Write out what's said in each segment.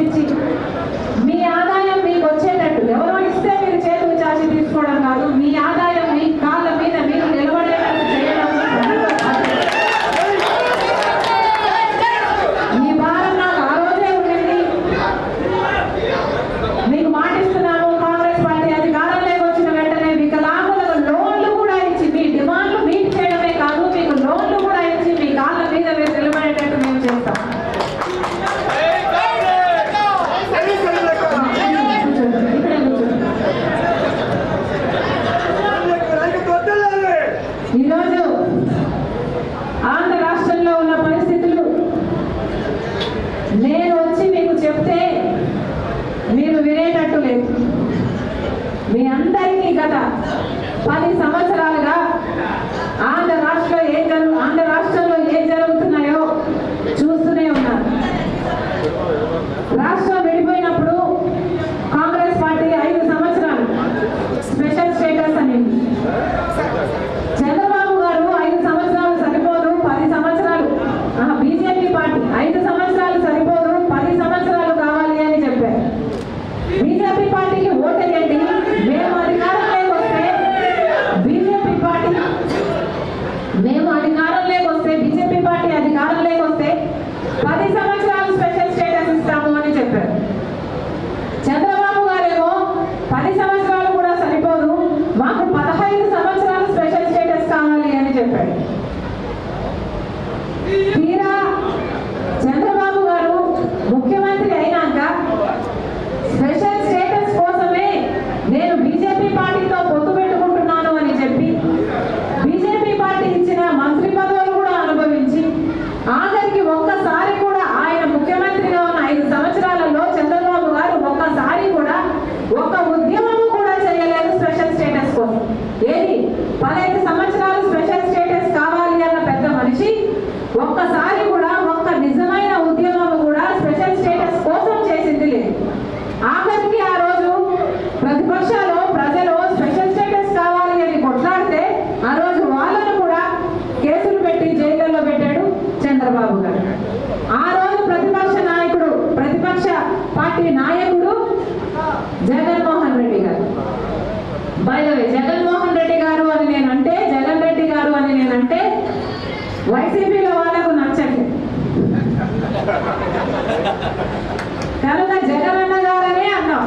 পেরেছি చంద్రబాబు గారు. ఆ రోజు ప్రతిపక్ష నాయకుడు ప్రతిపక్ష పార్టీ నాయకుడు జగన్మోహన్ రెడ్డి గారు. బయలువే జగన్మోహన్ రెడ్డి గారు అని నేనంటే జగన్ రెడ్డి గారు అని నేనంటే వైసీపీలో వాళ్ళకు నచ్చండి. కనుక జగన్ అన్న. గారనే అన్నాం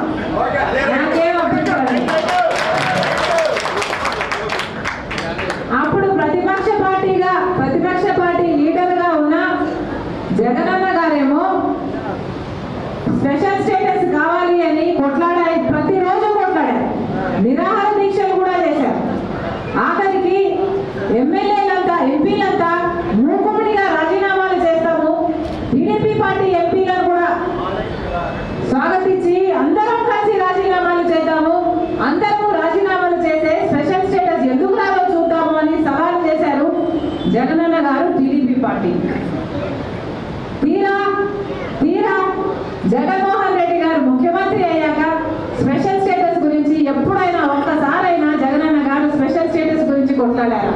జగన్మోహన్ రెడ్డి గారు ముఖ్యమంత్రి అయ్యాక స్పెషల్ స్టేటస్ గురించి ఎప్పుడైనా ఒక్కసారైనా జగనన్న గారు స్పెషల్ స్టేటస్ గురించి కొట్లాడారు?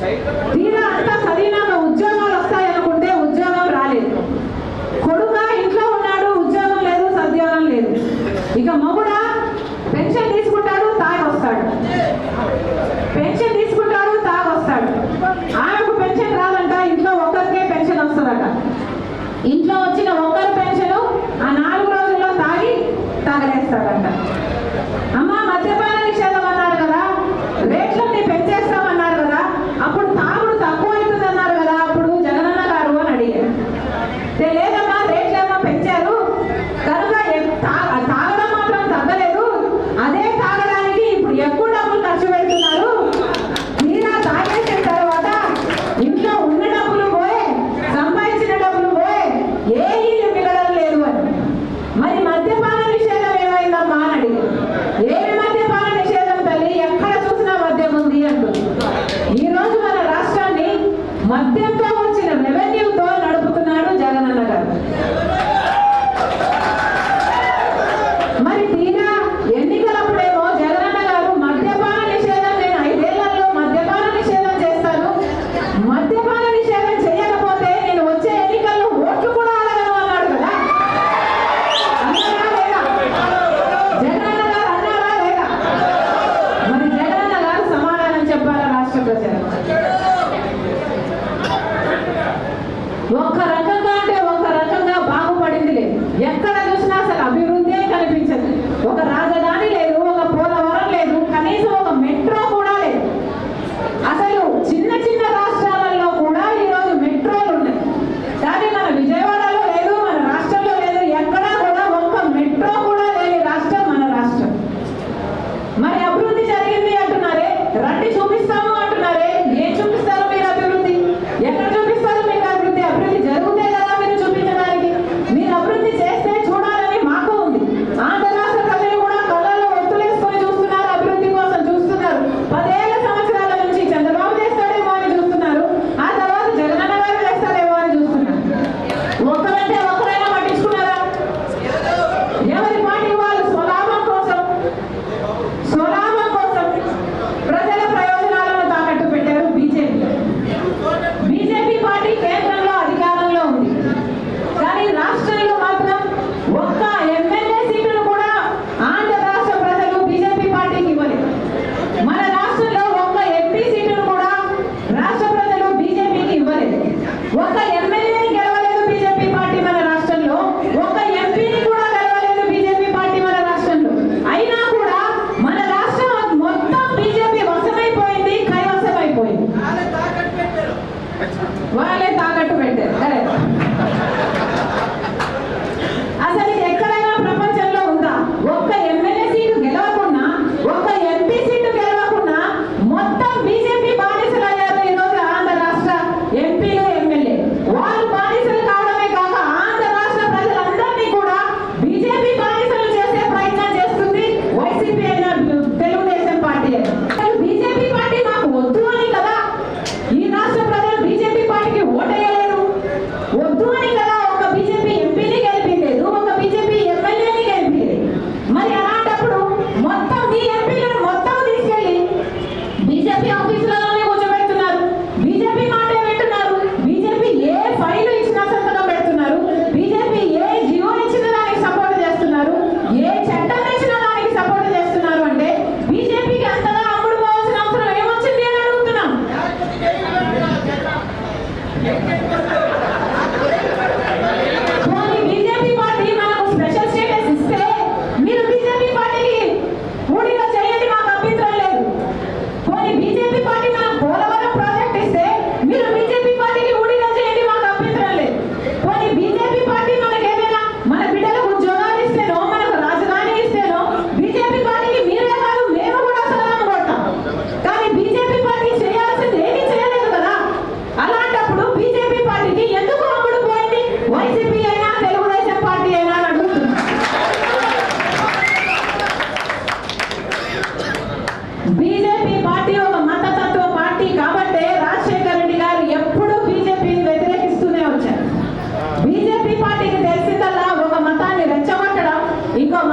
Wie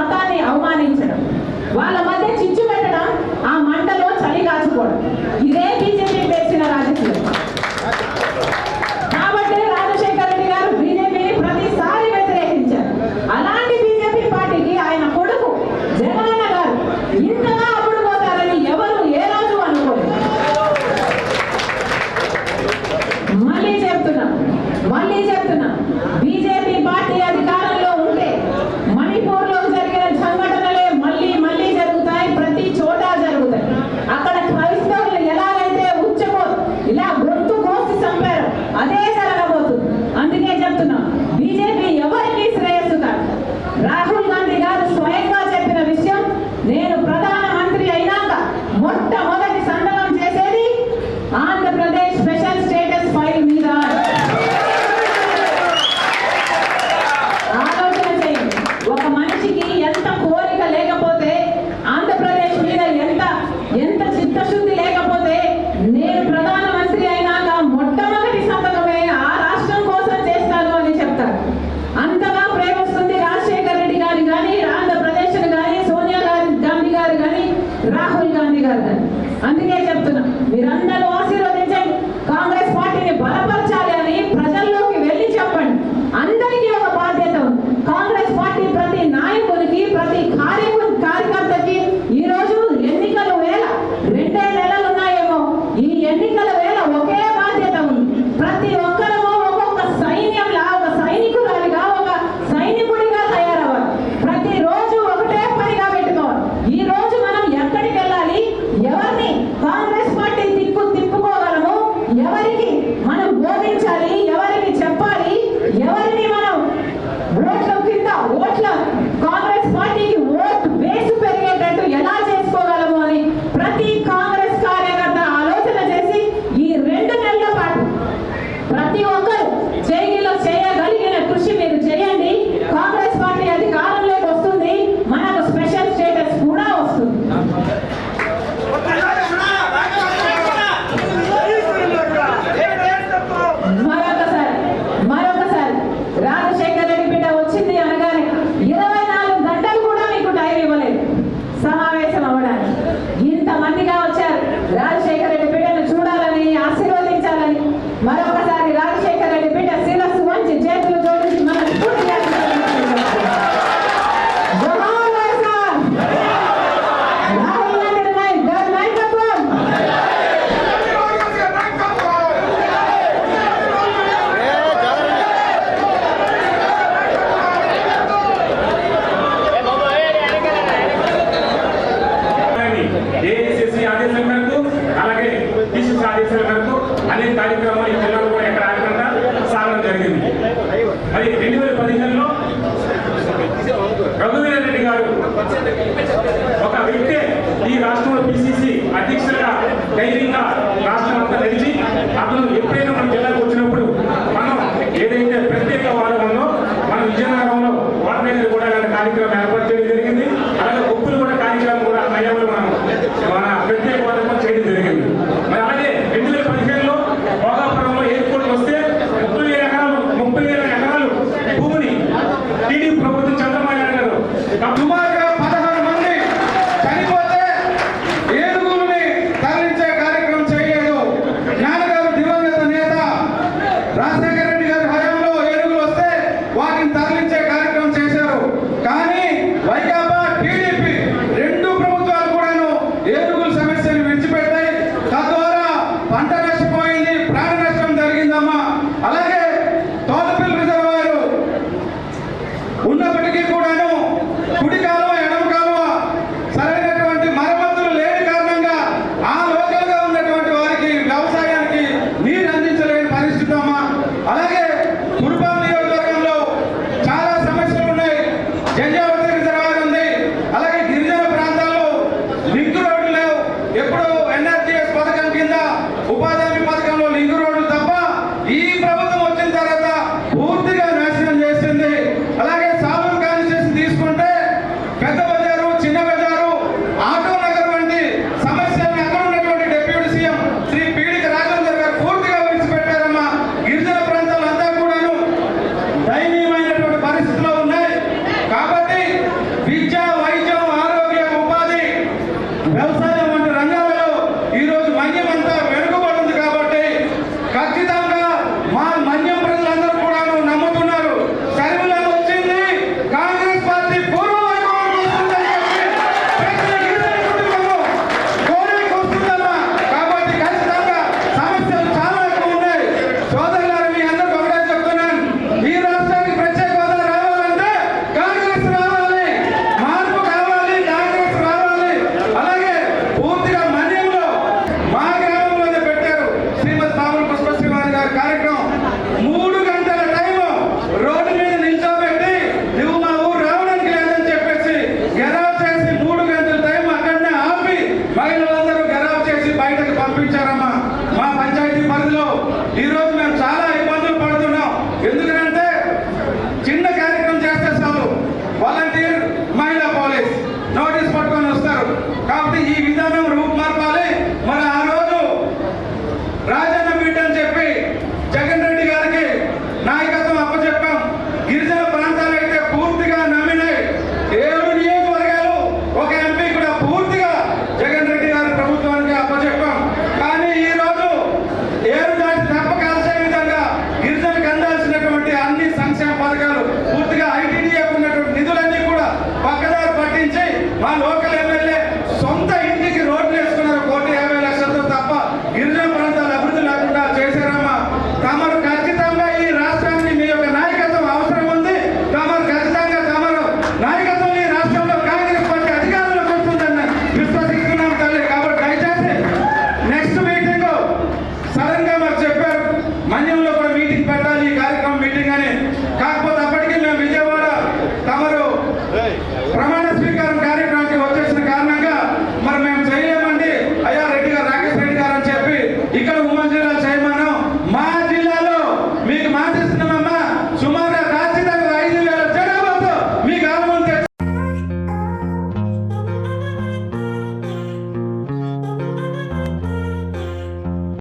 మతాన్ని అవమానించడం. వాళ్ళ మధ్య చిచ్చు పెట్టడం ఆ మంటలో చలి కాచుకోవడం ఇదే ベランダの ఆదేశాల మేరకు అలాగే డిసిసి ఆదేశాల మేరకు అనేక కార్యక్రమాలు ఈ జిల్లాలో కూడా ఎక్కడ ఆడకుండా సాగడం జరిగింది. మరి రెండు వేల పదిహేనులో రఘువీర రెడ్డి గారు ఒక వ్యక్తే ఈ రాష్ట్రంలో పిసిసి అధ్యక్షులుగా ధైర్యంగా రాష్ట్రం అంతా నడిచి అతను ఎప్పుడైతే